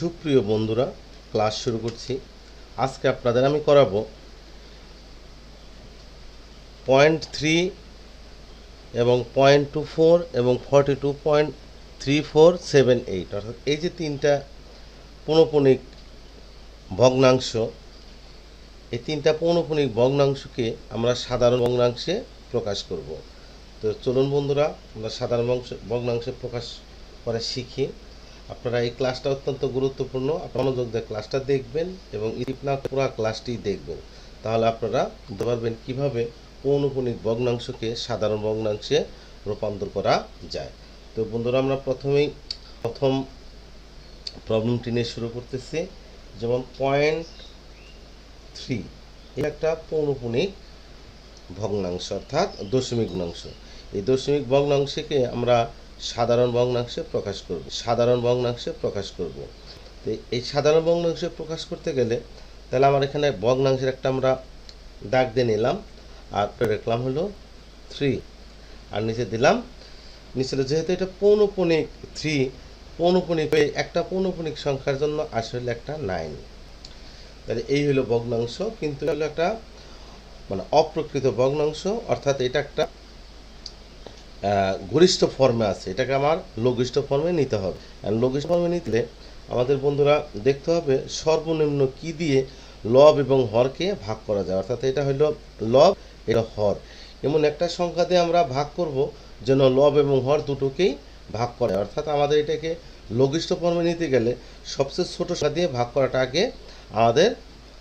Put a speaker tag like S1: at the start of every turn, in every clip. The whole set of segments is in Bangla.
S1: সুপ্রিয় বন্ধুরা, ক্লাস শুরু করছি। আজকে আপনাদের আমি করাবো পয়েন্ট থ্রি এবং পয়েন্ট টু ফোর এবং forty two point three four seven eight অর্থাৎ এই যে তিনটা পৌনপুনিক ভগ্নাংশ, এই তিনটা পৌনপুনিক ভগ্নাংশকে আমরা সাধারণ ভগ্নাংশে প্রকাশ করব। তো চলুন বন্ধুরা, আমরা সাধারণ ভগ্নাংশে প্রকাশ করা শিখি। আপনারা এই ক্লাসটা অত্যন্ত গুরুত্বপূর্ণ। মনোযোগ দিয়ে ক্লাসটা দেখবেন এবং ইপনা পুরো ক্লাসটি দেখবেন। তাহলে আপনারা বুঝতে পারবেন কীভাবে পৌনপুনিক ভগ্নাংশকে সাধারণ ভগ্নাংশে রূপান্তর করা যায়। তো বন্ধুরা, আমরা প্রথমেই প্রথম প্রবলেমটি নিয়ে শুরু করতেছি। যেমন পয়েন্ট থ্রি এটা একটা পৌনপুনিক ভগ্নাংশ, অর্থাৎ দশমিক ভগ্নাংশ। এই দশমিক ভগ্নাংশকে আমরা সাধারণ ভগ্নাংশে প্রকাশ করব। সাধারণ ভগ্নাংশে প্রকাশ করব। তো এই সাধারণ ভগ্নাংশে প্রকাশ করতে গেলে তাহলে আমার এখানে ভগ্নাংশের একটা আমরা দাগ দিয়ে নিলাম। আর রাখলাম হলো থ্রি আর নিচে দিলাম। নিচে যেহেতু এটা পৌনপুনিক থ্রি পৌনপুনিক হয়ে একটা পৌনপুনিক সংখ্যার জন্য আসলে একটা নাইন তাহলে এই হলো ভগ্নাংশ, কিন্তু হলো একটা মানে অপ্রকৃত ভগ্নাংশ, অর্থাৎ এটা একটা গরিষ্ঠ ফর্মে আছে। এটাকে আমার লঘিষ্ঠ ফর্মে নিতে হবে। লঘিষ্ঠ ফর্মে নিতে আমাদের বন্ধুরা দেখতে হবে সর্বনিম্ন কি দিয়ে লব এবং হরকে ভাগ করা যায়। অর্থাৎ এটা হলো লব, এটা হর। এমন একটা সংখ্যা দিয়ে আমরা ভাগ করব যেন লব এবং হর দুটোকেই ভাগ করে অর্থাৎ আমাদের এটাকে লঘিষ্ঠ ফর্মে নিতে গেলে সবচেয়ে ছোট সংখ্যা দিয়ে ভাগ করাটা আগে আমাদের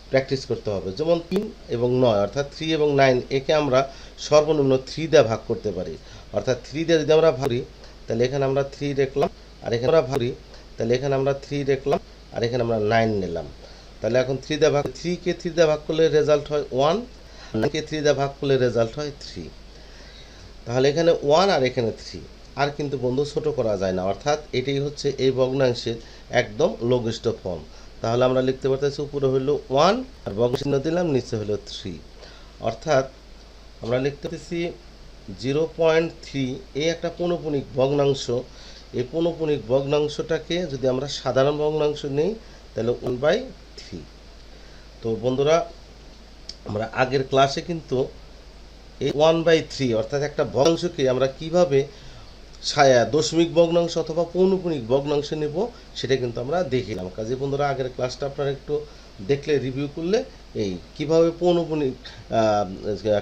S1: প্র্যাকটিস করতে হবে। যেমন তিন এবং নয়, অর্থাৎ থ্রি এবং নাইন একে আমরা সর্বনিম্ন থ্রি দিয়ে ভাগ করতে পারি। অর্থাৎ থ্রি দিয়ে যদি আমরা ভাগি তাহলে এখানে আমরা থ্রি দেখলাম, আর এখানে আমরা ভাগি তাহলে এখানে আমরা থ্রি দেখলাম, আর এখানে আমরা নাইন নিলাম। তাহলে এখন থ্রি দিয়ে ভাগ থ্রিকে থ্রি দিয়ে ভাগ করলে রেজাল্ট হয় ওয়ান নাইনকে থ্রি দিয়ে ভাগ করলে রেজাল্ট হয় থ্রি তাহলে এখানে ওয়ান আর এখানে থ্রি আর কিন্তু বন্ধু, ছোট করা যায় না। অর্থাৎ এটাই হচ্ছে এই ভগ্নাংশের একদম লঘিষ্ঠ ফর্ম তাহলে আমরা লিখতে পারতেছি উপরে হলো ওয়ান আর ভগ্নচিহ্ন দিলাম, নিচে হলো থ্রি। অর্থাৎ আমরা লিখতে পারতেছি জিরো পয়েন্ট থ্রি, এই একটা পৌনপুনিক ভগ্নাংশ। এই পৌনপুনিক ভগ্নাংশটাকে যদি আমরা সাধারণ ভগ্নাংশ নিই, তাহলে ওয়ান বাই থ্রি। তো বন্ধুরা, আমরা আগের ক্লাসে কিন্তু এই ওয়ান বাই থ্রি, অর্থাৎ একটা ভগ্নাংশকে আমরা কীভাবে ছায়া দশমিক ভগ্নাংশ অথবা পৌনপুনিক ভগ্নাংশ নেব, সেটা কিন্তু আমরা দেখিলাম কাজে বন্ধুরা, আগের ক্লাসটা আপনারা একটু দেখলে রিভিউ করলে এই কীভাবে পৌনপুনিক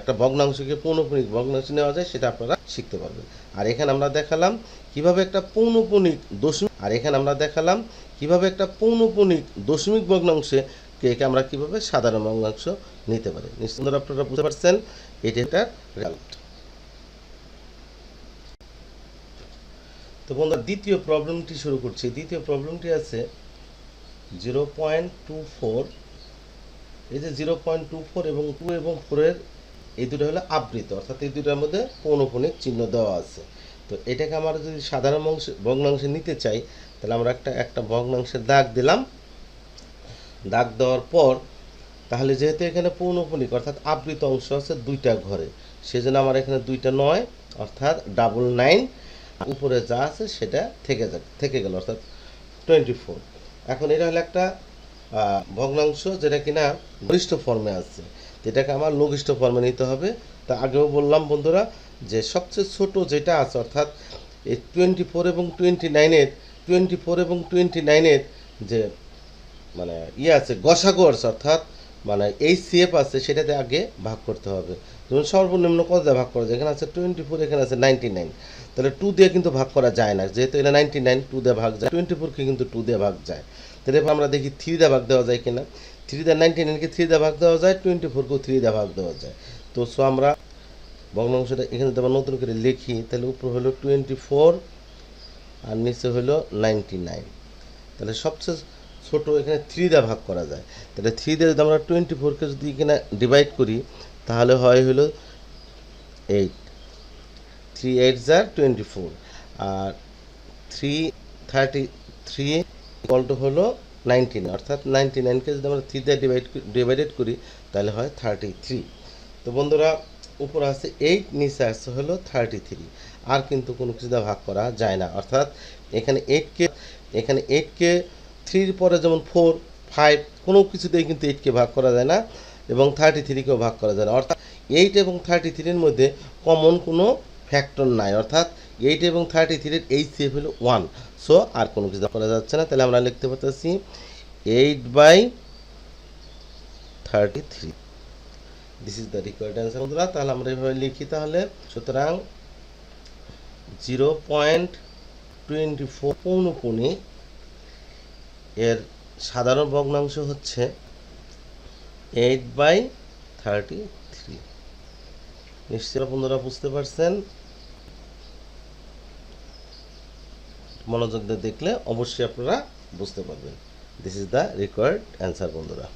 S1: একটা ভগ্নাংশকে পৌনপুনিক ভগ্নাংশ নেওয়া যায় সেটা আপনারা শিখতে পারবেন। আর এখানে আমরা দেখালাম কীভাবে একটা পৌনপুনিক দশমিক, আর এখানে আমরা দেখালাম কীভাবে একটা পৌনপুনিক দশমিক ভগ্নাংশে কে কে আমরা কীভাবে সাধারণ ভগ্নাংশ নিতে পারি। নিশ্চিত আপনারা বুঝতে পারছেন? এটা একটা রেজাল্ট তো বন্ধুরা, দ্বিতীয় প্রবলেমটি শুরু করছি। দ্বিতীয় প্রবলেমটি আছে জিরো পয়েন্ট টু ফোর এই যে জিরো পয়েন্ট টু ফোর এবং টু এবং ফোরের এই দুটো হলো আবৃত, অর্থাৎ এই দুটোর মধ্যে পৌনপুনিক চিহ্ন দেওয়া আছে। তো এটাকে আমরা যদি সাধারণ অংশ ভগ্নাংশে নিতে চাই, তাহলে আমরা একটা একটা ভগ্নাংশের দাগ দিলাম। দাগ দেওয়ার পর, তাহলে যেহেতু এখানে পৌনপুনিক, অর্থাৎ আবৃত অংশ আছে দুইটা ঘরে, সেজন্য আমার এখানে দুইটা নয়, অর্থাৎ ডাবল নাইন উপরে যা আছে সেটা থেকে যাক থেকে গেল, অর্থাৎ টোয়েন্টি ফোর এখন এটা হলো একটা ভগ্নাংশ যেটা কিনা গরিষ্ঠ ফর্মে আছে। এটাকে আমার লঘিষ্ঠ ফর্মে নিতে হবে। তা আগেও বললাম বন্ধুরা যে সবচেয়ে ছোট যেটা আছে, অর্থাৎ এই টোয়েন্টি ফোর এবং টোয়েন্টি নাইনের টোয়েন্টি ফোর এবং টোয়েন্টি নাইনের যে মানে ইয়ে আছে, গসাগু অর্থাৎ মানে এই সিএফ আছে, সেটাতে আগে ভাগ করতে হবে। যেমন সর্বনিম্ন কত দিয়ে ভাগ করা যায়? এখানে আছে টোয়েন্টি ফোর এখানে আছে নাইনটি নাইন তাহলে টু দিয়ে কিন্তু ভাগ করা যায় না। যেহেতু এটা নাইনটি নাইন টু দিয়ে ভাগ যায়। টোয়েন্টি ফোরকে কিন্তু টু দিয়ে ভাগ যায়। তাহলে এবার আমরা দেখি থ্রি দিয়ে ভাগ দেওয়া যায় কিনা। থ্রি দিয়ে নাইনটি নাইনকে থ্রি দিয়ে ভাগ দেওয়া যায় টোয়েন্টি ফোরকেও থ্রি দিয়ে ভাগ দেওয়া যায়। তো সো আমরা ভগ্নাংশটা এখানে যদি নতুন করে লিখি, তাহলে উপর হলো টোয়েন্টি ফোর আর নিচে হলো নাইনটি নাইন তাহলে সবচেয়ে ছোটো এখানে থ্রি দিয়ে ভাগ করা যায়। তাহলে থ্রি দিয়ে যদি আমরা টোয়েন্টি ফোরকে যদি এখানে ডিভাইড করি তাহলে হয় হলো এইট থ্রি এইট জার twenty four R three thirty three equal to হলো নাইনটিন অর্থাৎ নাইনটি নাইনকে যদি আমরা থ্রি দিয়ে ডিভাইড ডিভাইডেড করি, তাহলে হয় থার্টি থ্রি তো বন্ধুরা, উপরে আছে এইট নিচে আছে হলো থার্টি থ্রি আর কিন্তু কোনো কিছু ভাগ করা যায় না। অর্থাৎ এখানে এইটকে এখানে এইটকে থ্রির পরে যেমন ফোর ফাইভ কোনো কিছুতেই কিন্তু এইটকে ভাগ করা যায় না। এবং থার্টি থ্রিকেও ভাগ করা যায় না। অর্থাৎ এইট এবং থার্টি থ্রির মধ্যে কমন কোনো ফ্যাক্টর নাই। অর্থাৎ এইট এবং থার্টি থ্রির এইচ সেফ হলো ওয়ান সো আর কোনো কিছু করা যাচ্ছে না। তাহলে আমরা লিখতে পারতেছি eight by thirty three this is the required answer বন্ধুরা। তাহলে আমরা এভাবে লিখি তাহলে। সুতরাং জিরো পয়েন্ট টোয়েন্টি ফোর পৌনপুনি এর সাধারণ ভগ্নাংশ হচ্ছে এইট বাই থার্টি থ্রি নিশ্চয় বন্ধুরা বুঝতে পারছেন? মনোযোগ দিয়ে দেখলে অবশ্যই আপনারা বুঝতে পারবেন। This is the required answer বন্ধুরা।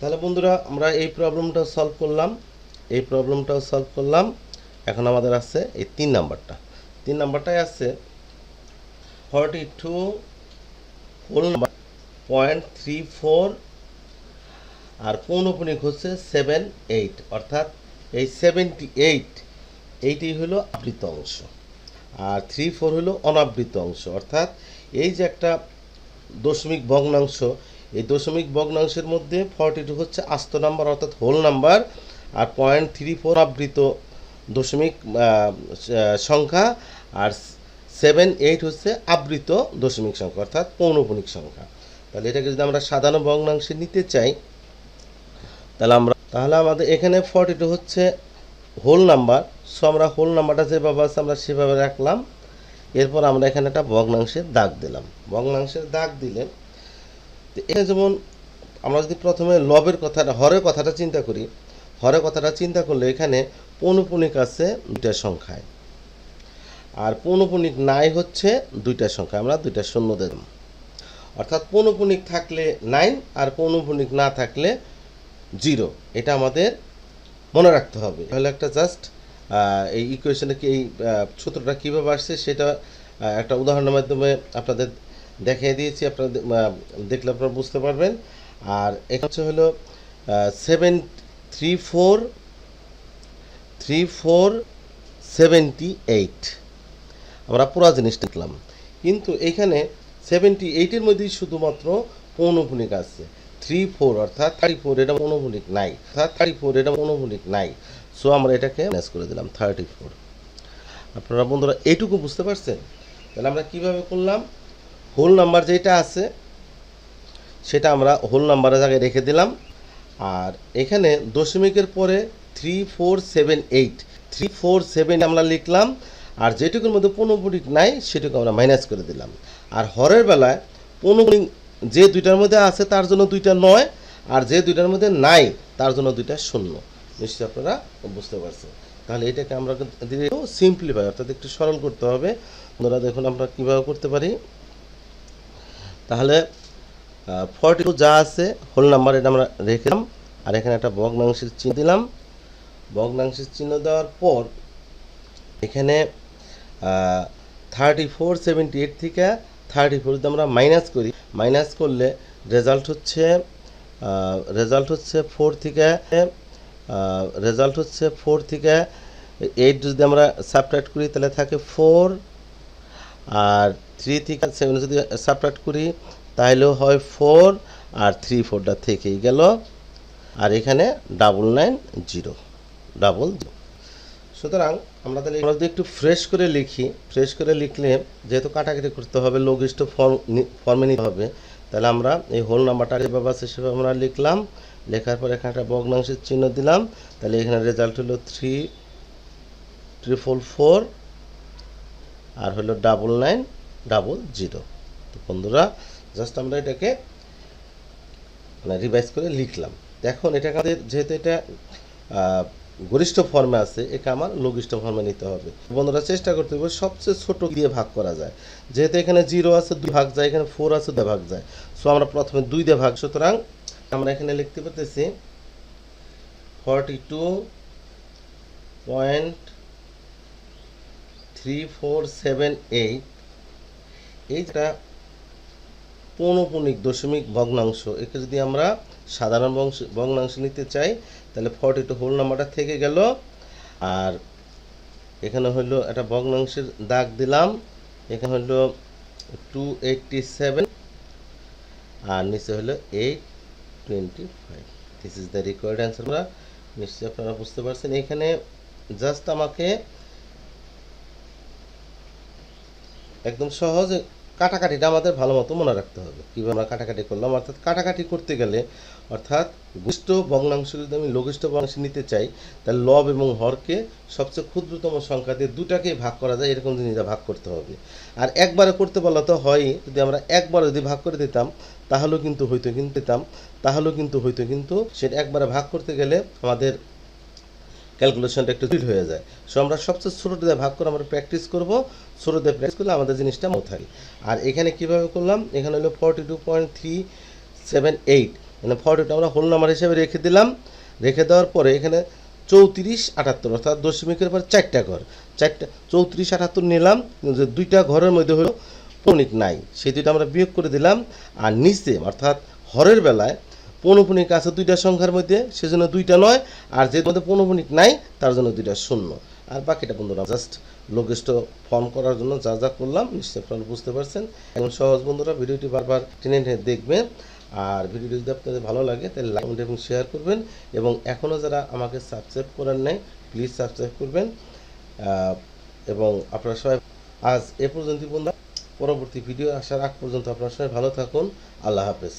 S1: তাহলে বন্ধুরা, আমরা এই প্রবলেমটা সলভ করলাম। এই প্রবলেমটাও সলভ করলাম। এখন আমাদের আছে এই তিন নাম্বারটা। তিন নাম্বারটাই আছে। Forty two whole point three four আর পৌনপুনিক হচ্ছে সেভেন এইট অর্থাৎ এই সেভেন্টি এইট এইটি হলো আবৃত অংশ, আর থ্রি ফোর হলো অনাবৃত অংশ, অর্থাৎ এই যে একটা দশমিক ভগ্নাংশ, এই দশমিক ভগ্নাংশের মধ্যে ফর্টি টু হচ্ছে আস্ত নাম্বার, অর্থাৎ হোল নাম্বার আর পয়েন্ট থ্রি ফোর আবৃত দশমিক সংখ্যা আর সেভেন এইট হচ্ছে আবৃত দশমিক সংখ্যা, অর্থাৎ পৌনপুনিক সংখ্যা। তাহলে এটাকে যদি আমরা সাধারণ ভগ্নাংশে নিতে চাই, তাহলে আমরা, তাহলে আমাদের এখানে ফর্টি টু হচ্ছে হোল নাম্বার সো আমরা হোল নাম্বারটা যেভাবে আছে, আমরা সেভাবে রাখলাম। এরপর আমরা এখানে একটা ভগ্নাংশের দাগ দিলাম। ভগ্নাংশের দাগ দিলে এখানে যেমন আমরা যদি প্রথমে লবের কথাটা, হরের কথাটা চিন্তা করি, হরের কথাটা চিন্তা করলে এখানে পৌনপুনিক আছে দুটা সংখ্যায়। আর পৌনপুনিক নাই হচ্ছে দুইটা সংখ্যা, আমরা দুইটা শূন্য দিলাম অর্থাৎ পৌনপুনিক থাকলে নাইন আর পৌনপুনিক না থাকলে জিরো, এটা আমাদের মনে রাখতে হবে। তাহলে একটা জাস্ট এই ইকুয়েশনে কি এই সূত্রটা কীভাবে আসছে সেটা একটা উদাহরণের মাধ্যমে আপনাদের দেখিয়ে দিয়েছি আপনারা দেখলে আপনারা বুঝতে পারবেন। আর এটা হচ্ছে হলো seven three four three four seventy eight আমরা পুরা জিনিস দেখলাম। কিন্তু এখানে সেভেন্টি এইটের মধ্যেই শুধুমাত্র পৌনপুনিক আছে। থ্রি ফোর অর্থাৎ থার্টি ফোর এটা পৌনপুনিক নাই। অর্থাৎ থার্টি ফোর এটা পৌনপুনিক নাই। সো আমরা এটাকে ম্যাচ করে দিলাম থার্টি ফোর আপনারা বন্ধুরা এইটুকু বুঝতে পারছেন? তাহলে আমরা কীভাবে করলাম? হোল নাম্বার যেটা আছে, সেটা আমরা হোল নাম্বারের জায়গায় রেখে দিলাম। আর এখানে দশমিকের পরে three four seven eight three four seven আমরা লিখলাম। আর যেটুকুর মধ্যে পৌনপুনিক নাই, সেটুকু আমরা মাইনাস করে দিলাম। আর হরের বেলায় পৌনপুনিক যে দুইটার মধ্যে আছে, তার জন্য দুইটা নয়, আর যে দুইটার মধ্যে নাই, তার জন্য দুইটা শূন্য। নিশ্চয়ই আপনারা বুঝতে পারছেন। তাহলে এটাকে আমরা সিম্পলিফাই অর্থাৎ একটু সরল করতে হবে। বন্ধুরা, দেখুন আমরা কীভাবে করতে পারি। তাহলে ফর্টি যা আছে হোল নাম্বার এটা আমরা রেখেলাম আর এখানে একটা ভগ্নাংশের চিহ্ন দিলাম। ভগ্নাংশের চিহ্ন দেওয়ার পর, এখানে থার্টি ফোর সেভেন্টি এইট থেকে থার্টি ফোর যদি আমরা মাইনাস করি মাইনাস করলে রেজাল্ট হচ্ছে রেজাল্ট হচ্ছে ফোর থেকে রেজাল্ট হচ্ছে ফোর থেকে এইট যদি আমরা সাবট্রাক্ট করি তাহলে থাকে ফোর আর থ্রি থেকে সেভেন যদি সাবট্রাক্ট করি তাহলেও হয় ফোর আর থ্রি ফোরটা থেকেই গেল, আর এখানে ডাবল নাইন জিরো ডাবল সুতরাং আমরা তাহলে আমরা যদি একটু ফ্রেশ করে লিখি ফ্রেশ করে লিখলে যেহেতু কাটাকাটি করতে হবে, লঘিষ্ঠ ফর্ম ফর্মে নিতে হবে, তাহলে আমরা এই হোল নাম্বারটা যেভাবে আছে সেভাবে আমরা লিখলাম, লেখার পর এখানে একটা ভগ্নাংশের চিহ্ন দিলাম, তাহলে এখানে রেজাল্ট হলো থ্রি ট্রিপল ফোর আর হলো ডাবল নাইন ডাবল জিরো তো বন্ধুরা জাস্ট আমরা এটাকে মানে রিভাইজ করে লিখলাম। এখন এটা আমাদের যেহেতু এটা গরিষ্ঠ ফর্মে আছে, একে আমার লঘিষ্ঠ ফর্মে নিতে হবে। বন্ধুরা, চেষ্টা করতে হবে সবচেয়ে ছোট দিয়ে ভাগ করা যায়। যেহেতু এখানে জিরো আছে, দুই ভাগ যায়, এখানে ফোর আছে, দুই ভাগ যায়। সো আমরা প্রথমে দুই দিয়ে ভাগ, সুতরাং আমরা এখানে লিখতে পারতেছি forty two point three four seven eight এইটা পৌনপুনিক দশমিক ভগ্নাংশ। একে যদি আমরা সাধারণ বংশ ভগ্নাংশ নিতে চাই, তাহলে ফর্টি টু হোল নাম্বারটা থেকে গেল। আর এখানে হলো একটা ভগ্নাংশের দাগ দিলাম। এখানে হলো টু এইটটি সেভেন আর নিচে হলো eight twenty five this is the required answer আমরা নিশ্চয়ই আপনারা বুঝতে পারছেন। এখানে জাস্ট আমাকে একদম সহজ কাটাকাটিটা আমাদের ভালো মতো মনে রাখতে হবে। কীভাবে আমরা কাটাকাটি করলাম, অর্থাৎ কাটাকাটি করতে গেলে, অর্থাৎ গুষ্ট ভগ্নাংশ যদি আমি লঘিষ্ঠ ভগ্নাংশ নিতে চাই, তাহলে লব এবং হরকে সবচেয়ে ক্ষুদ্রতম সংখ্যা দিয়ে দুটাকেই ভাগ করা যায়, এরকম জিনিসটা ভাগ করতে হবে। আর একবারে করতে বলা তো হয়ই যদি আমরা একবার যদি ভাগ করে দিতাম, তাহলেও কিন্তু হইতো কিন্তু দিতাম তাহলেও কিন্তু হইতো কিন্তু সেটা একবারে ভাগ করতে গেলে আমাদের ক্যালকুলেশনটা একটু জটিল হয়ে যায়। সো আমরা সবচেয়ে ছোটো দিয়ে ভাগ করে আমরা প্র্যাকটিস করব ছোটো দিয়ে প্র্যাকটিস করলে আমাদের জিনিসটা মতো আর এখানে কীভাবে করলাম? এখানে হলো forty two point three seven eight মানে ফর্টি টু আমরা হোল নাম্বার হিসেবে রেখে দিলাম। রেখে দেওয়ার পরে এখানে চৌত্রিশ আটাত্তর, অর্থাৎ দশমিকের পর চারটা ঘর। চারটা, চৌত্রিশ আটাত্তর নিলাম যে দুইটা ঘরের মধ্যে হলো পৌনিক নাই। সেই দুইটা আমরা বিয়োগ করে দিলাম। আর নিচে, অর্থাৎ হরের বেলায় পৌনপুনিক আছে দুইটা সংখ্যার মধ্যে, সেজন্য দুইটা নয়, আর যে মধ্যে পৌনপুনিক নাই, তার জন্য দুইটা শূন্য। আর বাকিটা বন্ধুরা জাস্ট লোকেস্ট ফর্ম করার জন্য যা যা করলাম, নিশ্চয়ই আপনারা বুঝতে পারছেন। এখন সহজ বন্ধুরা, ভিডিওটি বারবার টেনে টেনে দেখবেন। আর ভিডিওটি যদি আপনাদের ভালো লাগে, তাহলে লাইক এবং শেয়ার করবেন। এবং এখনও যারা আমাকে সাবস্ক্রাইব করার নাই প্লিজ সাবস্ক্রাইব করবেন। এবং আপনারা সবাই আজ এ পর্যন্ত বন্ধুরা। পরবর্তী ভিডিও আসার আগ পর্যন্ত আপনারা সবাই ভালো থাকুন। আল্লাহ হাফেজ।